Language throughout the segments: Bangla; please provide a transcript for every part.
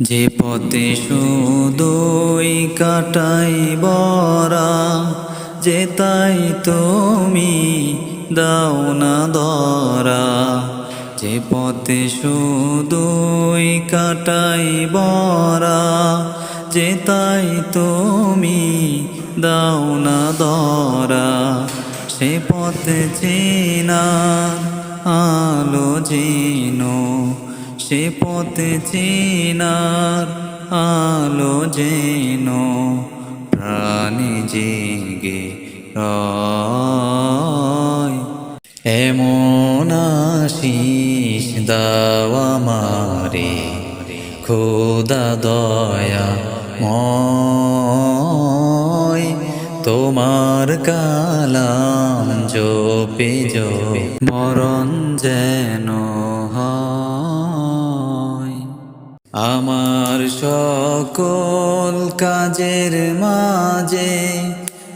যে পথে শুধুই কাটাই বরা যে তাই তুমি দাও না দরা যে পথে শুধুই কাটাই বরা যে তাই তুমি দাও না দরা সে পথে চেনা আলো জিনো সে পথে চেনার আলো যেন প্রাণী জেগে এমন আশিস দাওয়া মারে খোদা দয়া ময়। তোমার কালাম জপে জপে, মরণ যেন আমার সকল কাজের মাঝে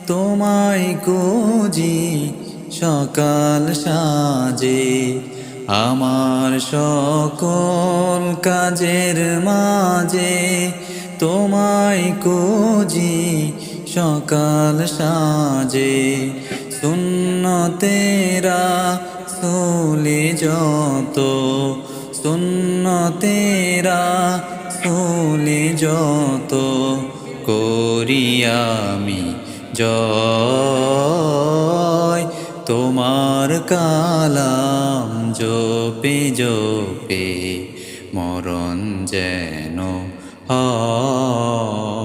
তোমায় কুজি সকাল সাজে। আমার সকল কাজের মাঝে তোমায় কুজি সকাল সাজে। শূন্য তেরা সোলে যত শূন্য তেরা সোলে যত করিয়ামি জয়। তোমার কালাম জপে জপে মরণ যেন হয়।